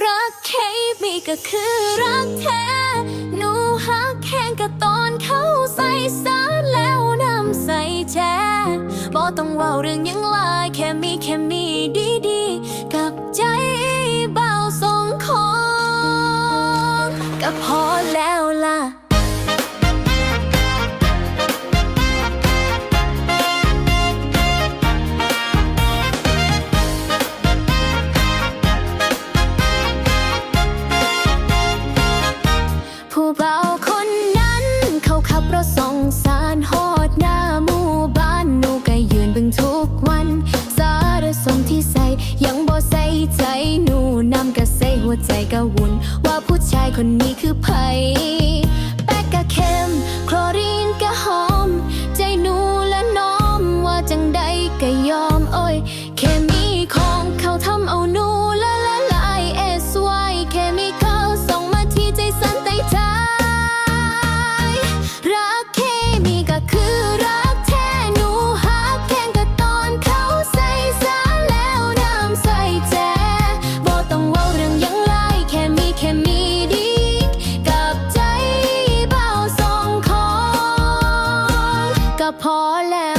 รักแค่มีก็คือรักแท้หนูหักแข้งก็ตอนเขาใส่สารแล้วนำใส่แจบ่ต้องว่าเรื่องยังลายแค่มีแค่มีดีๆกับใจเบาสงของก็พอแล้วล่ะ เบาคนนั้น เขาขับรถส่งสารหดหน้าหมู่บ้านหนูก็ยืนบึงทุกวัน สารสมที่ใสยังบใสใจหนูนำกระใส่หัวใจกะวนว่าผู้ชายคนนี้คือไผแป๊กกะเข้มคลอรนกะหอม ใจหนูและน้อมว่าจังใดกะยอม พอแล้ว